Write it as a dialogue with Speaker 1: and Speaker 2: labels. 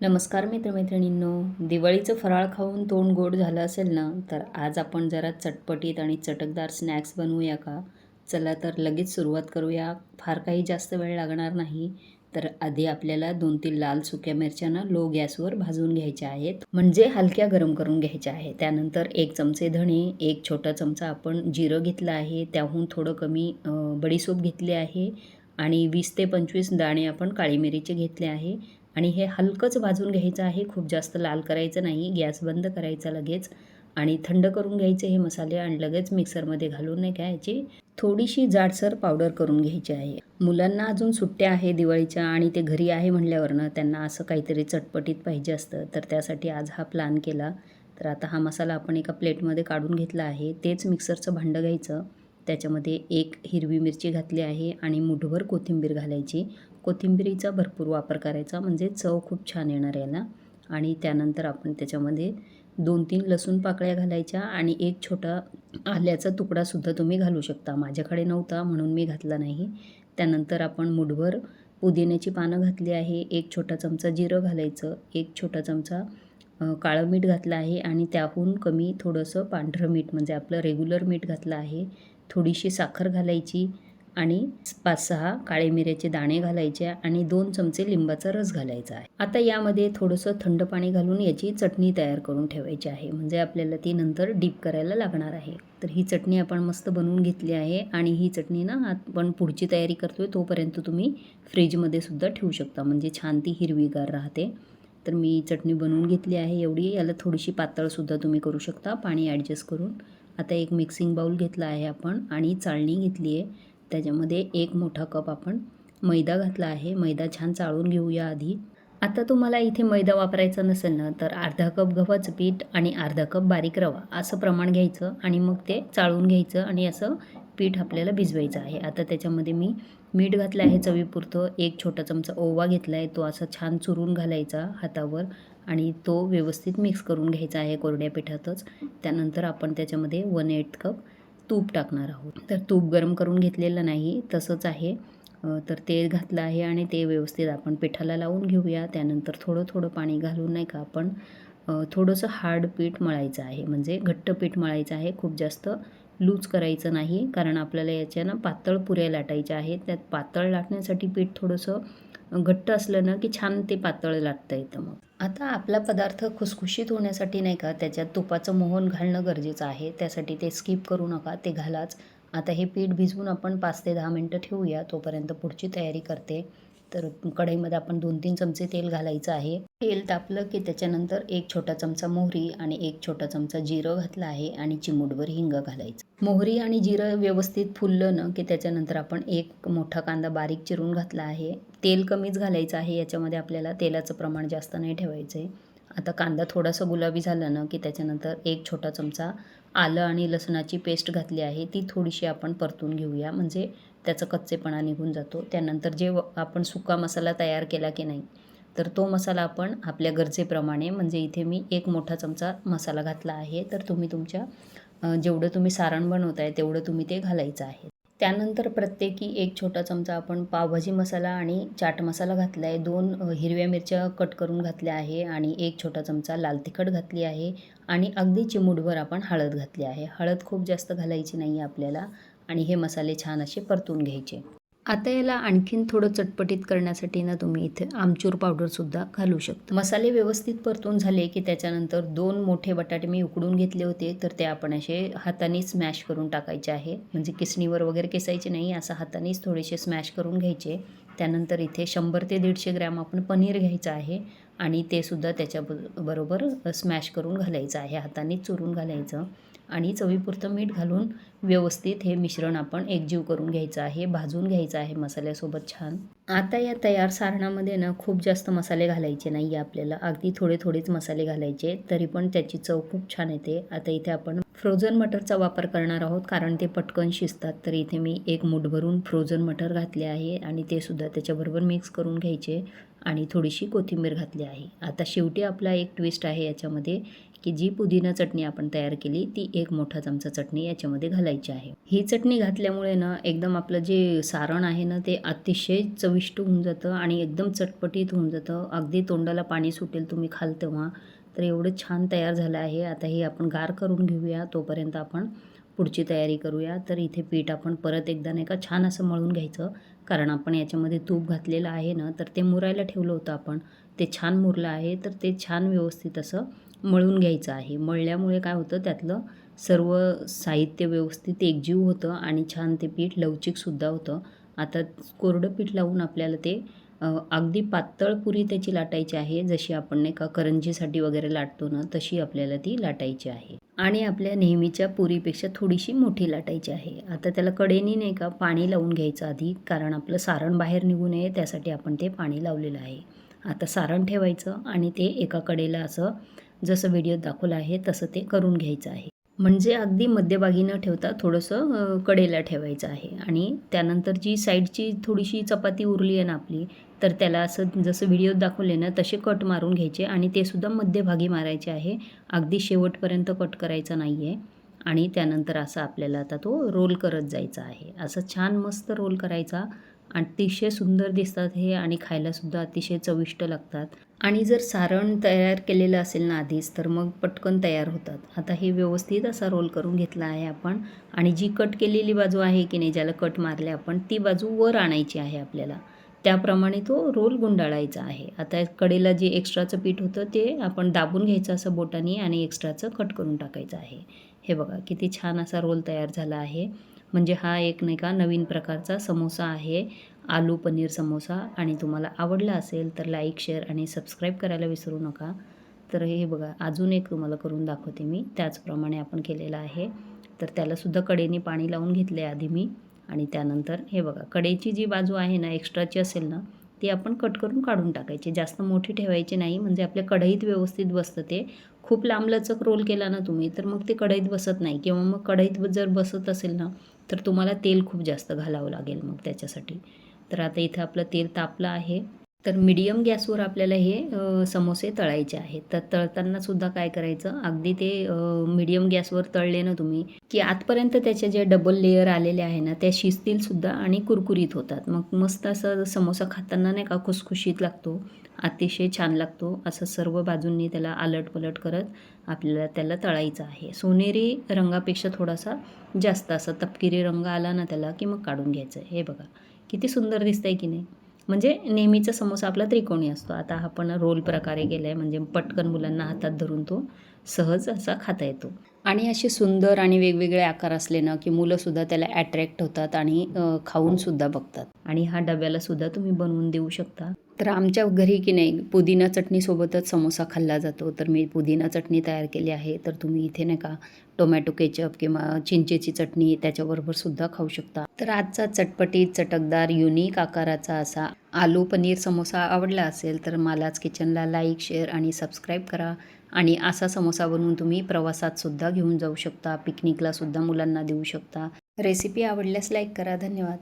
Speaker 1: नमस्कार मित्रमैत्रिणींनो. दिवाळीचं फराळ खाऊन तोंड गोड झालं असेल ना तर आज आपण जरा चटपटीत आणि चटकदार स्नॅक्स बनवूया का? चला तर लगेच सुरुवात करूया. फार काही जास्त वेळ लागणार नाही तर आधी आपल्याला दोन तीन लाल सुक्या मिरच्यांना लो गॅसवर भाजून घ्यायच्या आहेत. म्हणजे हलक्या गरम करून घ्यायच्या आहे त्यानंतर एक चमचे धणे एक छोटा चमचा आपण जिरं घेतलं आहे. त्याहून थोडं कमी बडीसोप घेतली आहे. आणि वीस ते पंचवीस दाणे आपण काळी मिरीचे घेतले आहे. आणि हे हलकंच भाजून घ्यायचं आहे खूप जास्त लाल करायचं नाही गॅस बंद करायचा लगेच आणि थंड करून घ्यायचे हे मसाले आणि लगेच मिक्सरमध्ये घालून नाही का थोडीशी जाडसर पावडर करून घ्यायची आहे. मुलांना अजून सुट्ट्या आहे दिवाळीच्या आणि ते घरी आहे म्हणल्यावरनं त्यांना असं काहीतरी चटपटीत पाहिजे असतं तर त्यासाठी आज हा प्लॅन केला. तर आता हा मसाला आपण एका प्लेटमध्ये काढून घेतला आहे. तेच मिक्सरचं भांडं घ्यायचं. त्याच्यामध्ये एक हिरवी मिरची घातली आहे आणि मुठभर कोथिंबीर घालायची. कोथिंबिरीचा भरपूर वापर करायचा म्हणजे चव खूप छान येणार याला आणि त्यानंतर आपण त्याच्यामध्ये दोन तीन लसूण पाकळ्या घालायच्या आणि एक छोटा आल्याचा तुकडासुद्धा तुम्ही घालू शकता. माझ्याकडे नव्हता म्हणून मी घातला नाही. त्यानंतर आपण मुठभर पुदिन्याची पानं घातली आहे. एक छोटा चमचा जिरं घालायचं एक छोटा चमचा काळं मीठ घातलं आहे आणि त्याहून कमी थोडंसं पांढरं मीठ म्हणजे आपलं रेग्युलर मीठ घातलं आहे. थोडीशी साखर घालायची आणि पाच सहा काळे मिऱ्याचे दाणे घालायचे आणि दोन चमचे लिंबाचा रस घालायचा आहे. आता यामध्ये थोडंसं थंड पाणी घालून याची चटणी तयार करून ठेवायची आहे. म्हणजे आपल्याला ती नंतर डीप करायला लागणार आहे. तर ही चटणी आपण मस्त बनवून घेतली आहे आणि ही चटणी ना आपण पुढची तयारी करतोय तोपर्यंत तुम्ही फ्रीजमध्ये सुद्धा ठेवू शकता. म्हणजे छान ती हिरवीगार राहते. तर मी चटणी बनवून घेतली आहे एवढी. याला थोडीशी पातळसुद्धा तुम्ही करू शकता. पाणी ॲडजस्ट करून. आता एक मिक्सिंग बाऊल घेतला आहे आपण आणि चाळणी घेतली आहे. त्याच्यामध्ये एक मोठा कप आपण मैदा घातला आहे. मैदा छान चाळून घेऊया आधी. आता तुम्हाला इथे मैदा वापरायचा नसेल ना तर अर्धा कप गव्हाचं पीठ आणि अर्धा कप बारीक रवा असं प्रमाण घ्यायचं आणि मग ते चाळून घ्यायचं आणि असं पीठ आपल्याला भिजवायचं आहे. आता त्याच्यामध्ये मी मीठ घातलं आहे चवीपुरतं. एक छोटा चमचा ओवा घेतला आहे. तो असा छान चुरून घालायचा हातावर आणि तो व्यवस्थित मिक्स करून घ्यायचा आहे कोरड्या पिठातच. त्यानंतर आपण त्याच्यामध्ये वन एट कप तूप टाकणार आहोत. तर तूप गरम करून घेतलेलं नाही तसंच आहे. तर ते घातलं आहे आणि ते व्यवस्थित आपण पिठाला लावून घेऊया. त्यानंतर थोडं थोडं पाणी घालून नाही का आपण थोडंसं हार्ड पीठ मळायचं आहे. म्हणजे घट्ट पीठ मळायचं आहे. खूप जास्त लूज करायचं नाही. कारण आपल्याला याच्यानं पातळ पुऱ्या लाटायच्या आहेत. त्यात पातळ लाटण्यासाठी पीठ थोडंसं घट्ट असलं ना की छान ते पातळ लाटता येतं मग. आता आपला पदार्थ खुसखुशीत होण्यासाठी नाही का त्याच्यात तुपाचं मोहन घालणं गरजेचं आहे. त्यासाठी ते स्किप करू नका ते घालाच. आता हे पीठ भिजवून आपण पाच ते दहा मिनटं ठेवूया तोपर्यंत पुढची तयारी करते. तर कढईमध्ये आपण दोन तीन चमचे तेल घालायचं आहे. तेल तापलं की त्याच्यानंतर एक छोटा चमचा मोहरी आणि एक छोटा चमचा जिरं घातला आहे आणि चिमूटभर हिंग घालायचं. मोहरी आणि जिरं व्यवस्थित फुललं ना की त्याच्यानंतर आपण एक मोठा कांदा बारीक चिरून घातला आहे. तेल कमीच घालायचं आहे याच्यामध्ये आपल्याला तेलाचं प्रमाण जास्त नाही ठेवायचं आहे आता कांदा थोडासा गुलाबी झाला ना की त्याच्यानंतर एक छोटा चमचा आलं आणि लसणाची पेस्ट घातली आहे ती थोडीशी आपण परतून घेऊया. म्हणजे त्याचा कच्चेपणा निघून जातो. त्यानंतर जे आपण सुका मसाला तयार केला की नाही तर तो मसाला आपण आपल्या गरजेप्रमाणे म्हणजे इथे मी एक मोठा चमचा मसाला घातला आहे तर तुम्ही तुमच्या जेवढं तुम्ही सारण बनवताय तेवढं तुम्ही ते घालायचं आहे. त्यानंतर प्रत्येकी एक छोटा चमचा आपण पावभाजी मसाला आणि चाट मसाला घातला आहे दोन हिरव्या मिरच्या कट करून घातल्या आहे आणि एक छोटा चमचा लाल तिखट घातली आहे आणि अगदी चिमूटभर आपण हळद घातली आहे. हळद खूप जास्त घालायची नाही आहे आपल्याला. आणि हे मसाले छान असे परतून घ्यायचे. आता याला आणखीन थोडं चटपटीत करण्यासाठी ना तुम्ही इथे आमचूर पावडरसुद्धा घालू शकता. मसाले व्यवस्थित परतून झाले की त्याच्यानंतर दोन मोठे बटाटे मी उकडून घेतले होते तर ते आपण असे हाताने स्मॅश करून टाकायचे आहे. म्हणजे किसणीवर वगैरे केसायचे नाही असं हातानेच थोडेसे स्मॅश करून घ्यायचे. त्यानंतर इथे शंभर ते दीडशे ग्रॅम आपण पनीर घ्यायचं आहे आणि ते सुद्धा त्याच्या बरोबर स्मॅश करून घालायचं आहे हातानेच चुरून घालायचं. आणि चवीपुरतं मीठ घालून व्यवस्थित हे मिश्रण आपण एकजीव करून घ्यायचं आहे भाजून घ्यायचं आहे मसाल्यासोबत छान. आता या तयार सारणामध्ये ना खूप जास्त मसाले घालायचे नाही आहे आपल्याला. अगदी थोडे थोडेच मसाले घालायचे तरी पण त्याची चव खूप छान येते. आता इथे आपण फ्रोझन मटरचा वापर करणार आहोत कारण ते पटकन शिजतात. तर इथे मी एक मूठ भरून फ्रोझन मटर घातले आहे आणि ते सुद्धा त्याच्याबरोबर मिक्स करून घ्यायचे. आणि थोडीशी कोथिंबीर घातली आहे. आता शेवटी आपला एक ट्विस्ट आहे याच्यामध्ये की जी पुदिना चटणी आपण तयार केली ती एक मोठा चमचा चटणी याच्यामध्ये घालायची आहे. ही चटणी घातल्यामुळे ना एकदम आपलं जे सारण आहे ना ते अतिशय चविष्ट होऊन जातं आणि एकदम चटपटीत होऊन जातं. अगदी तोंडाला पाणी सुटेल तुम्ही खाल तेव्हा तर एवढं छान तयार झालं आहे. आता हे आपण गार करून घेऊया तोपर्यंत आपण पुढची तयारी करूया. तर इथे पीठ आपण परत एकदा नाही का छान असं मळून घ्यायचं. कारण आपण याच्यामध्ये तूप घातलेलं आहे ना तर ते मुरायला ठेवलं होतं आपण. ते छान मुरलं आहे तर ते छान व्यवस्थित असं मळून घ्यायचं आहे. मळल्यामुळे काय होतं त्यातलं सर्व साहित्य व्यवस्थित एकजीव होतं आणि छान ते पीठ लवचिकसुद्धा होतं. आता कोरडं पीठ लावून आपल्याला ते अगदी पातळ पुरी त्याची लाटायची आहे. जशी आपण नाही का करंजीसाठी वगैरे लाटतो ना तशी आपल्याला ती लाटायची आहे. आणि आपल्या नेहमीच्या पुरीपेक्षा थोडीशी मोठी लाटायची आहे. आता त्याला कडेनी नाही का पाणी लावून घ्यायचं आधी कारण आपलं सारण बाहेर निघू नये त्यासाठी आपण ते पाणी लावलेलं आहे. आता सारण ठेवायचं आणि ते एका कडेला असं जसं व्हिडिओत दाखवलं आहे तसं ते करून घ्यायचं आहे. म्हणजे अगदी मध्यभागी न ठेवता थोडंसं कडेला ठेवायचं आहे. आणि त्यानंतर जी साईडची थोडीशी चपाती उरली आहे ना आपली तर त्याला असं जसं व्हिडिओत दाखवले ना तसे कट मारून घ्यायचे आणि ते सुद्धा मध्यभागी मारायचे आहे. अगदी शेवटपर्यंत कट करायचा नाही आहे आणि त्यानंतर असा आपल्याला आता तो रोल करत जायचा आहे. असं छान मस्त रोल करायचा. अतिशय सुंदर दिसतात हे आणि खायलासुद्धा अतिशय चविष्ट लागतात. आणि जर सारण तयार केलेलं असेल ना आधीच तर मग पटकन तयार होतात. आता हे व्यवस्थित असा रोल करून घेतला आहे आपण. आणि जी कट केलेली बाजू आहे की नाही ज्याला कट मारले आपण ती बाजू वर आणायची आहे आपल्याला. त्याप्रमाणे तो रोल गुंडाळायचा आहे. आता कडेला जे एक्स्ट्राचं पीठ होतं ते आपण दाबून घ्यायचं असं बोटाने आणि एक्स्ट्राचं कट करून टाकायचं आहे. हे बघा किती छान असा रोल तयार झाला आहे. म्हणजे हा एक नाही का नवीन प्रकारचा समोसा आहे. आलू पनीर समोसा. आणि तुम्हाला आवडला असेल तर लाईक शेअर आणि सबस्क्राईब करायला विसरू नका. तर हे बघा अजून एक तुम्हाला करून दाखवते मी. त्याचप्रमाणे आपण केलेलं आहे. तर त्यालासुद्धा कडेने पाणी लावून घेतले आधी मी. आणि त्यानंतर हे बघा कडेची जी बाजू आहे ना एक्स्ट्राची असेल ना ती आपण कट करून काढून टाकायची. जास्त मोठी ठेवायची नाही म्हणजे आपल्या कढईत व्यवस्थित बसतं ते. खूप लांबलचक रोल केला ना तुम्ही तर मग ते कढईत बसत नाही. किंवा मग कढईत जर बसत असेल ना तर तुम्हाला तेल खूप जास्त घालावं लागेल मग त्याच्यासाठी. तर आता इथं आपलं तेल तापलं आहे. तर मीडियम गॅसवर आपल्याला हे समोसे तळायचे आहेत. तर तळताना सुद्धा काय करायचं? अगदी ते मीडियम गॅसवर तळले ना तुम्ही की आतपर्यंत त्याचे जे डबल लेयर आलेले आहे ना त्या शिजतील सुद्धा आणि कुरकुरीत होतात. मग मस्त असं समोसा खाताना नाही का खुसखुशीत लागतो अतिशय छान लागतो. असं सर्व बाजूंनी त्याला आलट पलट करत आपल्याला त्याला तळायचं आहे. सोनेरी रंगापेक्षा थोडासा जास्त असा तपकिरी रंग आला ना त्याला की मग काढून घ्यायचं. हे बघा किती सुंदर दिसतंय की नाही? म्हणजे नेहमीचा समोसा आपला त्रिकोणी असतो. आता आपण रोल प्रकारे आहे म्हणजे पटकन मुलांना हातात धरून तो सहज असा खाता येतो. आणि असे सुंदर आणि वेगवेगळे आकार असले ना की मुलंसुद्धा त्याला ॲट्रॅक्ट होतात आणि खाऊनसुद्धा बघतात. आणि हा डब्यालासुद्धा तुम्ही बनवून देऊ शकता. तर आमच्या घरी की नाही पुदिना चटणीसोबतच समोसा खाल्ला जातो. तर मी पुदिना चटणी तयार केली आहे. तर तुम्ही इथे नाही का टोमॅटो केचप किंवा चिंचेची चटणी त्याच्याबरोबर सुद्धा खाऊ शकता. तर आजचा चटपटीत चटकदार युनिक आकाराचा असा आलू पनीर समोसा आवडला असेल तर मलाच किचनला लाईक शेअर आणि सबस्क्राईब करा. आणि असा समोसा बनवून तुम्ही प्रवासात सुद्धा घेऊन जाऊ शकता. पिकनिकला सुद्धा मुलांना देऊ शकता. रेसिपी आवडल्यास लाईक करा. धन्यवाद.